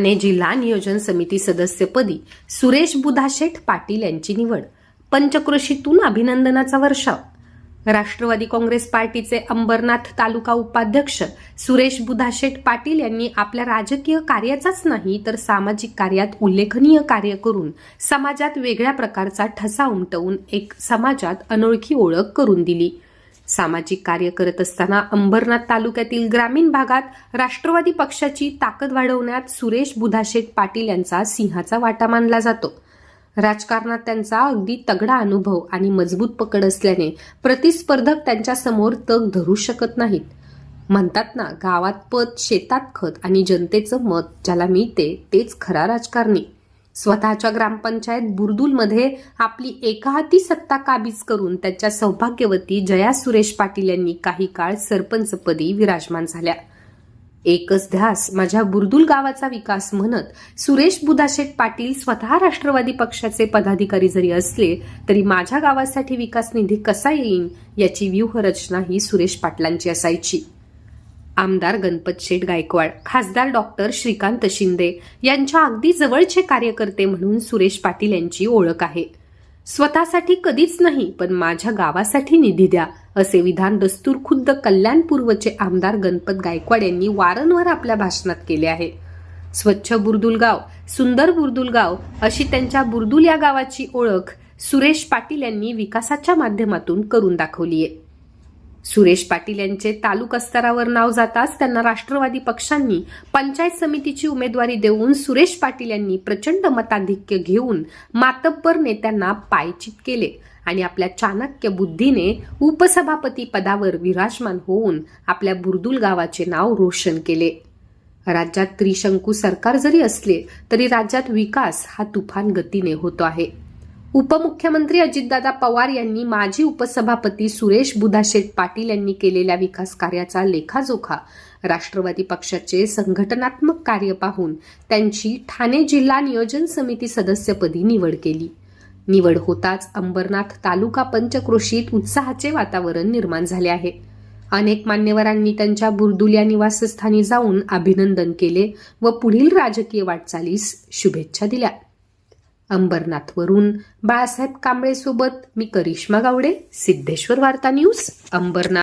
ठाणे जिल्हा नियोजन समिती सदस्यपदी सुरेश बुधाशेठ पाटील यांची निवड. पंचक्रोशीतून अभिनंदनाचा वर्षाव. राष्ट्रवादी काँग्रेस पार्टीचे अंबरनाथ तालुका उपाध्यक्ष सुरेश बुधाशेठ पाटील यांनी आपल्या राजकीय कार्याचाच नाही तर सामाजिक कार्यात उल्लेखनीय कार्य करून समाजात वेगळ्या प्रकारचा ठसा उमटवून एक समाजात अनोळखी ओळख करून दिली. सामाजिक कार्य करत असताना अंबरनाथ तालुक्यातील ग्रामीण भागात राष्ट्रवादी पक्षाची ताकद वाढवण्यात सुरेश बुधाशेठ पाटील यांचा सिंहाचा वाटा मानला जातो. राजकारणात त्यांचा अगदी तगडा अनुभव आणि मजबूत पकड असल्याने प्रतिस्पर्धक त्यांच्यासमोर तग धरू शकत नाहीत. म्हणतात ना गावात पद शेतात खत आणि जनतेचं मत ज्याला मिळते तेच खरा राजकारणी. स्वतःच्या ग्रामपंचायत बुरदूलमध्ये आपली एकाहाती सत्ता काबीज करून त्याच्या सौभाग्यवती जया सुरेश पाटील यांनी काही काळ सरपंचपदी विराजमान झाल्या. एकच ध्यास माझ्या बुरदुल गावाचा विकास म्हणत सुरेश बुधाशेठ पाटील स्वतः राष्ट्रवादी पक्षाचे पदाधिकारी जरी असले तरी माझ्या गावासाठी विकास निधी कसा येईल याची व्यूहरचना ही सुरेश पाटलांची असायची. आमदार गणपत शेठ गायकवाड खासदार डॉक्टर श्रीकांत शिंदे यांच्या अगदी जवळचे कार्यकर्ते म्हणून सुरेश पाटील यांची ओळख आहे. स्वतःसाठी कधीच नाही पण माझ्या गावासाठी निधी द्या असे विधान दस्तूर खुद्द कल्याणपूर्वचे आमदार गणपत गायकवाड यांनी वारंवार आपल्या भाषणात केले आहे. स्वच्छ बुर्दुलगाव सुंदर बुरदुल गाव अशी त्यांच्या बुरदुल या गावाची ओळख सुरेश पाटील यांनी विकासाच्या माध्यमातून करून दाखवली आहे सुरेश पाटील यांचे तालुका स्तरावर नाव जाताच त्यांना राष्ट्रवादी पक्षांनी पंचायत समितीची उमेदवारी देऊन सुरेश पाटील यांनी प्रचंड मताधिक्य घेऊन मातब्बर नेत्यांना पायचित केले आणि आपल्या चाणक्य बुद्धीने उपसभापती पदावर विराजमान होऊन आपल्या बुरदुल गावाचे नाव रोशन केले. राज्यात त्रिशंकू सरकार जरी असले तरी राज्यात विकास हा तुफान गतीने होतो आहे. उपमुख्यमंत्री अजितदादा पवार यांनी माजी उपसभापती सुरेश बुधाशेठ पाटील यांनी केलेल्या विकास कार्याचा लेखाजोखा राष्ट्रवादी पक्षाचे संघटनात्मक कार्य पाहून त्यांची ठाणे जिल्हा नियोजन समिती सदस्यपदी निवड केली. निवड होताच अंबरनाथ तालुका पंचक्रोशीत उत्साहाचे वातावरण निर्माण झाले आहे. अनेक मान्यवरांनी त्यांच्या बुरदुल या निवासस्थानी जाऊन अभिनंदन केले व पुढील राजकीय वाटचालीस शुभेच्छा दिल्या. अंबरनाथवरून. बाळासाहेब कांबळेसोबत मी करिश्मा गावडे सिद्धेश्वर वार्ता न्यूज अंबरनाथ.